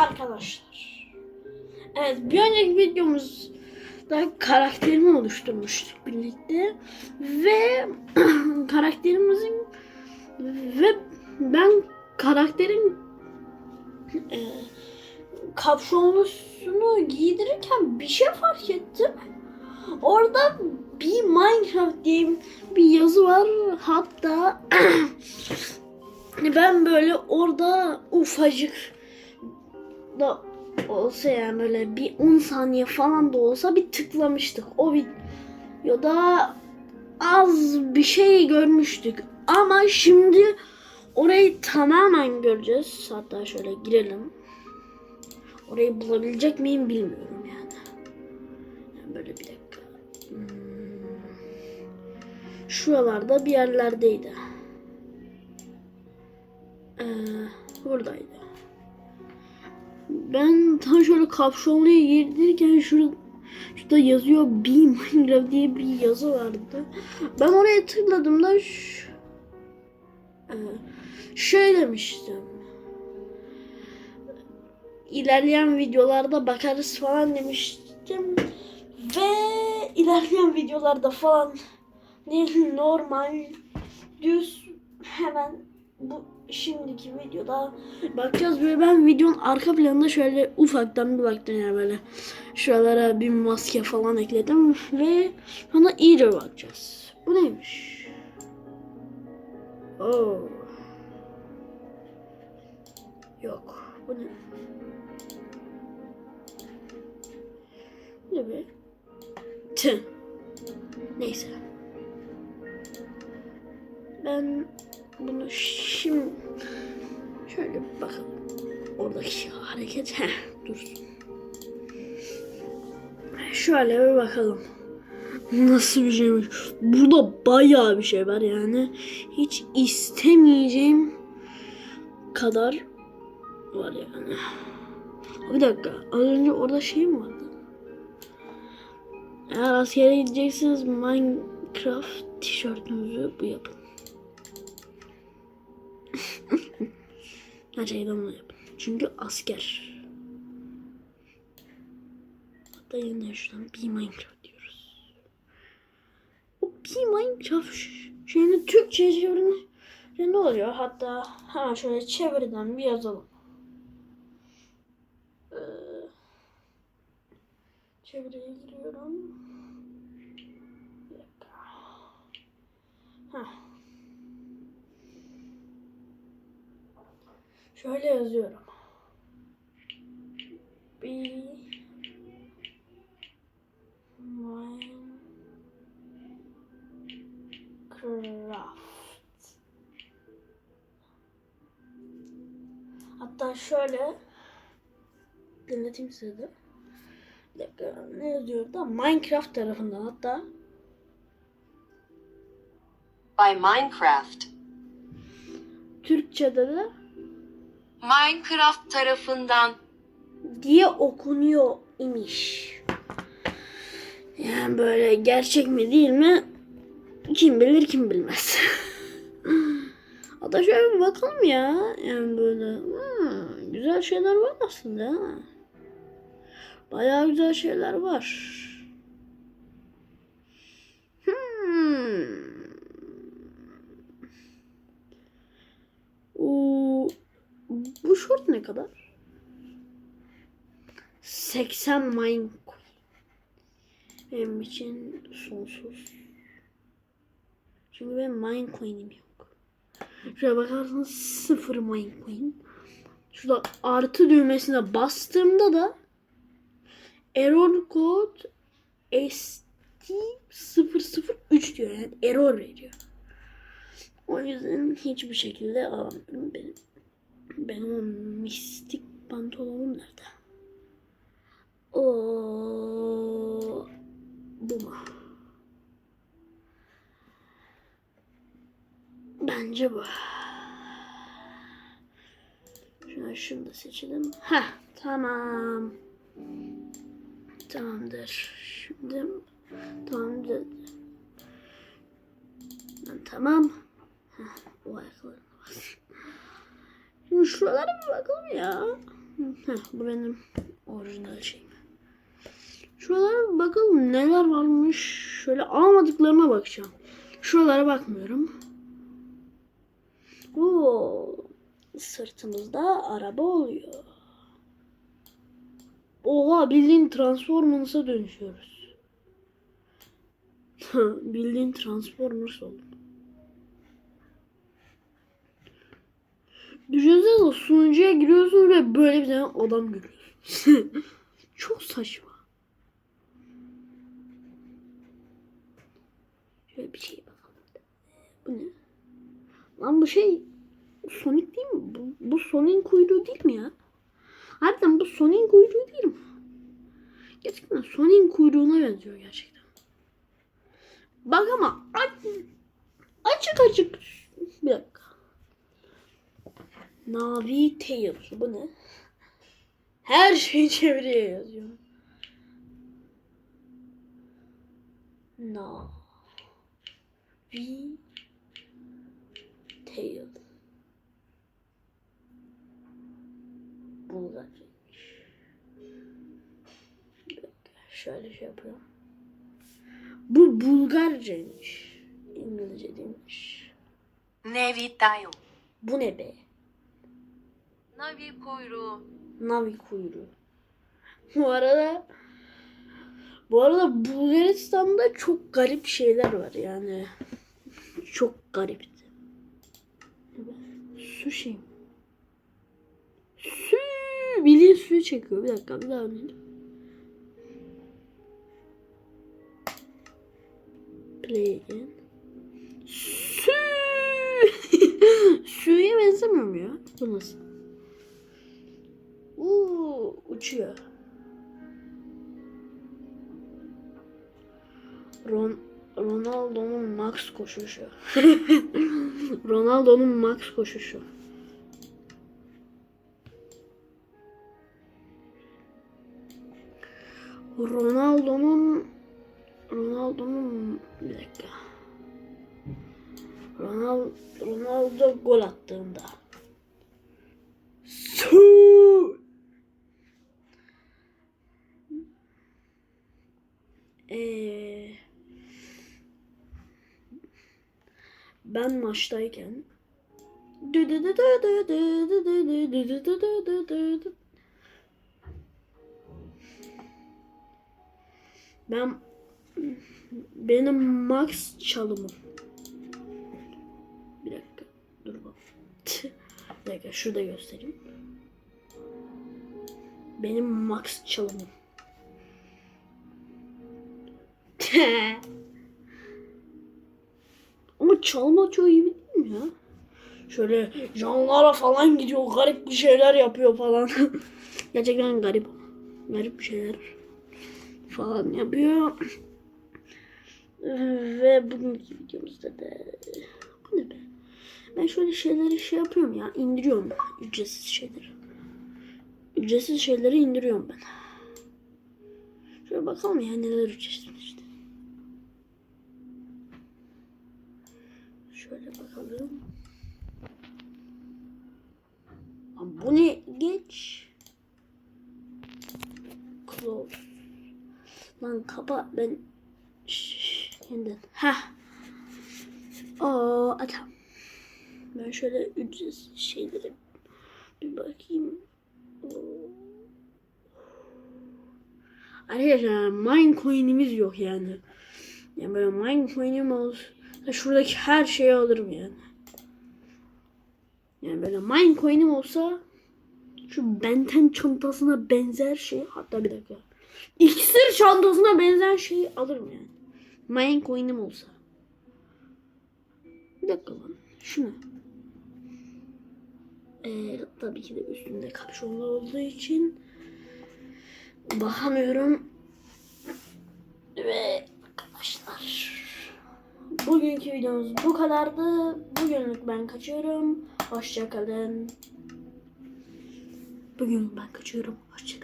arkadaşlar. Evet bir önceki videomuzda karakterimi oluşturmuştuk birlikte. Ve karakterimizin ve ben karakterin e, kapşonlusunu giydirirken bir şey fark ettim. Orada bir Minecraft diye bir yazı var. Hatta ben böyle orada ufacık da olsa yani böyle bir 10 saniye falan da olsa bir tıklamıştık. O videoda az bir şey görmüştük. Ama şimdi orayı tamamen göreceğiz. Hatta şöyle girelim. Orayı bulabilecek miyim bilmiyorum yani. yani böyle bir dakika. Hmm. Şuralarda bir yerlerdeydi. Ee, buradaydı. Ben tam şöyle kapşonluya girdirken şurada, şurada yazıyor Be Minecraft diye bir yazı vardı. Ben oraya tıkladığımda ş- şey demiştim. İlerleyen videolarda bakarız falan demiştim. Ve ilerleyen videolarda falan değil normal düz hemen bu şimdiki videoda bakacağız böyle ben videonun arka planında şöyle ufaktan bir baktım yani böyle şuralara bir maske falan ekledim ve ona iyice bakacağız. Bu neymiş? Oo. Yok. Bu ne? Bu ne be? Tüh. Neyse. Ben bunu şimdi şöyle bir bakalım. Oradaki hareket heh, dursun. Şöyle bir bakalım. Nasıl bir şeymiş? Burada bayağı bir şey var yani. Hiç istemeyeceğim kadar var yani. Bir dakika. Az önce orada şey mi vardı? Eğer askere gideceksiniz Minecraft tişörtünüzü bu yapın. Gerçekten bunu yapın. Çünkü asker. Hatta yine şuradan bir Minecraft diyoruz. O bir Minecraft şeyini Türkçe'ye çevirince ne oluyor? Hatta hemen şöyle çeviriden bir yazalım. Ee, giriyorum. Bir dakika. Heh. Şöyle yazıyorum. Bir Minecraft. Hatta şöyle dinleteyim size de. Bir dakika ne yazıyor da Minecraft tarafından hatta by Minecraft. Türkçe'de de Minecraft tarafından diye okunuyor imiş. Yani böyle gerçek mi değil mi? Kim bilir kim bilmez. Hatta şöyle bir bakalım ya. Yani böyle ha, güzel şeyler var aslında. Bayağı güzel şeyler var. Hmm. Oo, bu şort ne kadar? 80 mine. Benim için sonsuz. Çünkü benim mine coin'im yok. Şuraya bakarsanız sıfır mine coin. Şurada artı düğmesine bastığımda da error code ST003 diyor. Yani error veriyor. O yüzden hiçbir şekilde alamıyorum. Benim, benim o mistik pantolonum nerede? O bu mu? Bence bu. Şunu şunu da seçelim. Ha tamam. Tamamdır. Şimdi tamamdır. Tamam. Heh, o ayaklarına bas. Şimdi şuralara bir bakalım ya. Heh, bu benim orijinal şeyim. Şuralara bakalım neler varmış. Şöyle almadıklarıma bakacağım. Şuralara bakmıyorum. Oo, sırtımızda araba oluyor. Oha bildiğin Transformers'a dönüşüyoruz. bildiğin Transformers olduk. Düşünsene sunucuya giriyorsun ve böyle bir tane adam görüyorsun. Çok saçma. Şöyle bir şey bakalım. Bu ne? Lan bu şey Sonic değil mi? Bu, bu Sonic'in kuyruğu değil mi ya? Harbiden bu Sonic'in kuyruğu değil mi? Gerçekten Sonic'in kuyruğuna benziyor gerçekten. Bak ama aç, açık açık. Bir dakika. Navi Tales. Bu ne? Her şeyi çeviriye yazıyor. Navi Tales. Bulgar. Şey. Şöyle şey yapıyorum. Bu Bulgarcaymış. İngilizce değilmiş. Nevi Tales. Bu ne be? Navi kuyruğu. Navi kuyruğu. Bu arada bu arada Bulgaristan'da çok garip şeyler var yani. Çok garipti. Su şey. Su bildiğin suyu çekiyor. Bir dakika bir daha oynayayım. Play again. Su. Suya benzemiyor mu ya? Bu nasıl? Uçuyor. Ron Ronaldo'nun max koşuşu. Ronaldo'nun max koşuşu. Ronaldo'nun Ronaldo'nun bir dakika. Ronaldo, Ronaldo gol attığında. Su! Ee, ben maçtayken ben benim max çalımım bir dakika dur bak bir dakika şurada göstereyim benim max çalımım Çalma çok iyi değil mi ya? Şöyle canlara falan gidiyor. Garip bir şeyler yapıyor falan. Gerçekten garip. Garip bir şeyler falan yapıyor. Ve bugünkü videomuzda da bu ne be? Ben şöyle şeyleri şey yapıyorum ya. indiriyorum ben. Ücretsiz şeyleri. Ücretsiz şeyleri indiriyorum ben. Şöyle bakalım ya neler ücretsiz işte. Şöyle bakalım. Lan bu ne? Geç. Close. Lan kapa ben yeniden. Heh. Oo, tamam. Ben şöyle ücretsiz şeylere bir bakayım. Arkadaşlar Minecoin'imiz yok yani. Yani böyle Minecoin'im olsa şuradaki her şeyi alırım yani. Yani böyle Minecoin'im olsa şu Benten çantasına benzer şey hatta bir dakika. İksir çantasına benzer şeyi alırım yani. Minecoin'im olsa. Bir dakika lan. Şu ne? Ee, tabii ki de üstümde kapşonlu olduğu için bakamıyorum. Ve arkadaşlar bugünkü videomuz bu kadardı. Bugünlük ben kaçıyorum. Hoşçakalın. Bugün ben kaçıyorum. Hoşçakalın.